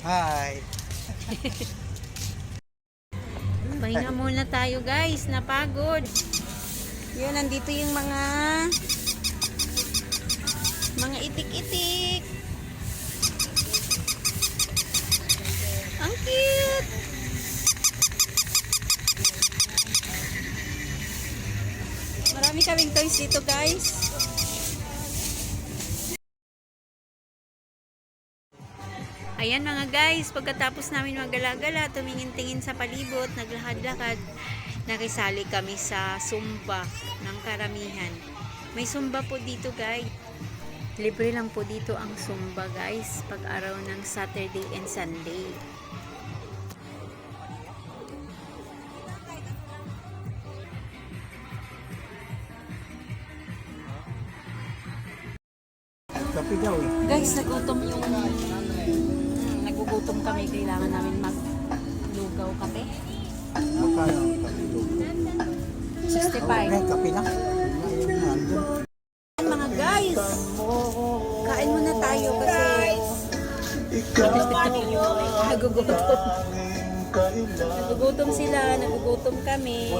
Hi. Pahinga muna tayo guys, napagod. Yun, nandito yung mga mga itik-itik. Ang cute! Marami kaming toys dito guys. Ayan mga guys, pagkatapos namin maggala-gala, tumingin-tingin sa palibot, naglakad-lakad, nakisali kami sa Sumba ng karamihan. May Sumba po dito guys. Libre lang po dito ang Sumba guys, pag araw ng Saturday and Sunday. Guys, nagutom yung... Nagugutom kami, kailangan namin maglugaw kape. Magkano ang kapi daw? 65. Eh, kapi na. Ayun, nandun. Mga guys, kain muna tayo kasi nagugutom. nagugutom sila, nagugutom kami.